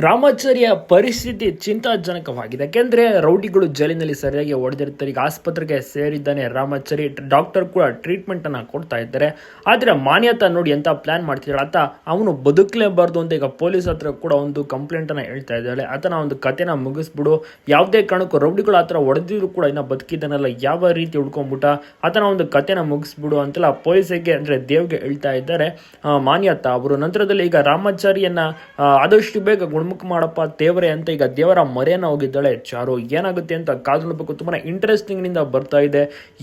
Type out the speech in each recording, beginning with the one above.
ರಾಮಾಚಾರ್ಯ ಪರಿಸ್ಥಿತಿ ಚಿಂತಾಜನಕವಾಗಿದೆ. ಯಾಕೆಂದ್ರೆ ರೌಡಿಗಳು ಜೈಲಿನಲ್ಲಿ ಸರಿಯಾಗಿ ಹೊಡೆದಿರ್ತಾರೆ ಈಗ ಆಸ್ಪತ್ರೆಗೆ ಸೇರಿದ್ದಾನೆ ರಾಮಾಚಾರಿ ಡಾಕ್ಟರ್ ಕೂಡ ಟ್ರೀಟ್ಮೆಂಟ್ ಅನ್ನ ಕೊಡ್ತಾ ಇದ್ದಾರೆ. ಆದ್ರೆ ಮಾನ್ಯತಾ ನೋಡಿ ಎಂತ ಪ್ಲಾನ್ ಮಾಡ್ತಿದ್ದಾಳೆ ಆತ ಅವನು ಬದುಕಲೇಬಾರ್ದು ಅಂತ ಈಗ ಪೊಲೀಸ್ ಹತ್ರ ಕೂಡ ಒಂದು ಕಂಪ್ಲೇಂಟ್ ಅನ್ನ ಹೇಳ್ತಾ ಇದ್ದಾಳೆ. ಆತನ ಒಂದು ಕಥೆನ ಮುಗಿಸ್ಬಿಡು. ಯಾವುದೇ ಕಾರಣಕ್ಕೂ ರೌಡಿಗಳು ಹತ್ರ ಹೊಡೆದಿದ್ರು ಕೂಡ ಇನ್ನ ಬದುಕಿದ್ದಾನಲ್ಲ, ಯಾವ ರೀತಿ ಉಡ್ಕೊಂಡ್ಬಿಟ್ಟ ಆತನ ಒಂದು ಕಥೆನ ಮುಗಿಸ್ಬಿಡು ಅಂತೆಲ್ಲ ಪೊಲೀಸರಿಗೆ ಅಂದ್ರೆ ದೇವ್ಗೆ ಹೇಳ್ತಾ ಇದ್ದಾರೆ. ಮಾನ್ಯತಾ ಅವರು. ನಂತರದಲ್ಲಿ ಈಗ ರಾಮಾಚಾರಿಯನ್ನ ಆದಷ್ಟು ಬೇಗ ಗುಣಮುಖ ಮಾಡಪ್ಪ, ದೇವರೇ ಅಂತ ಈಗ ದೇವರ ಮರೆಯನ್ನು ಹೋಗಿದ್ದಾಳೆ. ಚಾರು, ಏನಾಗುತ್ತೆ ಅಂತ ಕಾದು ನೋಡಬೇಕು. ತುಂಬಾ ಇಂಟ್ರೆಸ್ಟಿಂಗ್ನಿಂದ ಬರ್ತಾ ಇದೆ.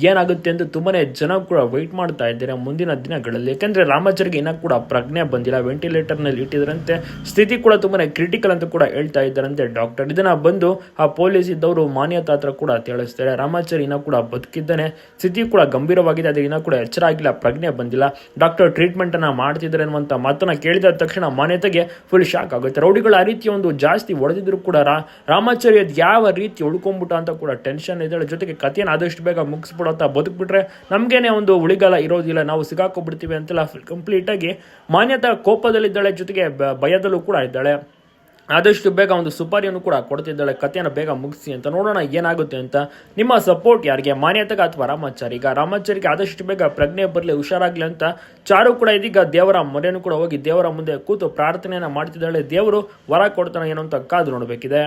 ಏನಾಗುತ್ತೆ ಅಂತ ತುಂಬಾ ಜನ ಕೂಡ ವೆಯ್ಟ್ ಮಾಡ್ತಾ ಇದ್ದಾರೆ ಮುಂದಿನ ದಿನಗಳಲ್ಲಿ. ಯಾಕಂದ್ರೆ ರಾಮಾಚಾರಿಗೆ ಇನ್ನೂ ಕೂಡ ಪ್ರಜ್ಞೆ ಬಂದಿಲ್ಲ. ವೆಂಟಿಲೇಟರ್ನಲ್ಲಿ ಇಟ್ಟಿದ್ರಂತೆ. ಸ್ಥಿತಿ ಕೂಡ ತುಂಬಾ ಕ್ರಿಟಿಕಲ್ ಅಂತ ಕೂಡ ಹೇಳ್ತಾ ಇದ್ದಾರಂತೆ ಡಾಕ್ಟರ್ ಇದನ್ನ ಬಂದು ಆ ಪೊಲೀಸ್ ಇದ್ದವರು ಮಾನ್ಯತಾ ಹತ್ರ ಕೂಡ ತಿಳಿಸ್ತಾರೆ. ರಾಮಾಚಾರಿ ಇನ್ನೂ ಕೂಡ ಬದುಕಿದ್ದಾನೆ. ಸ್ಥಿತಿ ಕೂಡ ಗಂಭೀರವಾಗಿದೆ. ಅದೇ ಇನ್ನೂ ಕೂಡ ಎಚ್ಚರ ಆಗಿಲ್ಲ. ಪ್ರಜ್ಞೆ ಬಂದಿಲ್ಲ. ಡಾಕ್ಟರ್ ಟ್ರೀಟ್ಮೆಂಟ್ ಅನ್ನ ಮಾಡ್ತಿದ್ದಾರೆ ಅನ್ನುವಂತ ಮಾತನ್ನ ಕೇಳಿದ ತಕ್ಷಣ ಮಾನ್ಯತೆಗೆ ಫುಲ್ ಶಾಕ್ ಆಗುತ್ತೆ. ರೌಡಿಗಳು ರೀತಿ ಒಂದು ಜಾಸ್ತಿ ಹೊಡೆದಿದ್ರು ಕೂಡ ರಾ ರಾಮಾಚಾರಿ ಯಾವ ರೀತಿ ಉಳ್ಕೊಂಡ್ಬಿಟ್ಟ ಅಂತ ಕೂಡ ಟೆನ್ಷನ್ ಇದೆ ಜೊತೆಗೆ ಕಥೆಯನ್ನು ಆದಷ್ಟು ಬೇಗ ಮುಗಿಸ್ಬಿಡುತ್ತಾ ಬದುಕ್ಬಿಟ್ರೆ ನಮಗೇನೆ ಒಂದು ಉಳಿಗಾಲ ಇರೋದಿಲ್ಲ. ನಾವು ಸಿಗಾಕೊಬಿಡ್ತೀವಿ ಅಂತೆಲ್ಲ ಕಂಪ್ಲೀಟ್ ಆಗಿ ಮಾನ್ಯತಾ ಕೋಪದಲ್ಲಿದ್ದಾಳೆ, ಜೊತೆಗೆ ಭಯದಲ್ಲೂ ಕೂಡ ಇದ್ದಾಳೆ. ಆದಷ್ಟು ಬೇಗ ಒಂದು ಸುಪಾರಿಯನ್ನು ಕೂಡ ಕೊಡ್ತಿದ್ದಾಳೆ. ಕಥೆಯನ್ನು ಬೇಗ ಮುಗಿಸಿ ಅಂತ ನೋಡೋಣ, ಏನಾಗುತ್ತೆ ಅಂತ. ನಿಮ್ಮ ಸಪೋರ್ಟ್ ಯಾರಿಗೆ? ಮಾನ್ಯತೆಗೆ ಅಥವಾ ರಾಮಾಚಾರಿ ಈಗ ರಾಮಾಚಾರಿಗೆ ಆದಷ್ಟು ಬೇಗ ಪ್ರಜ್ಞೆ ಬರಲಿ, ಹುಷಾರಾಗ್ಲಿ ಅಂತ ಚಾರು ಕೂಡ ಇದೀಗ ದೇವರ ಮೊರೆಯನ್ನು ಕೂಡ ಹೋಗಿ ದೇವರ ಮುಂದೆ ಕೂತು ಪ್ರಾರ್ಥನೆಯನ್ನು ಮಾಡ್ತಿದ್ದಾಳೆ. ದೇವರು ವರ ಕೊಡ್ತಾನೆ ಏನೋ ಅಂತ ಕಾದು ನೋಡಬೇಕಿದೆ.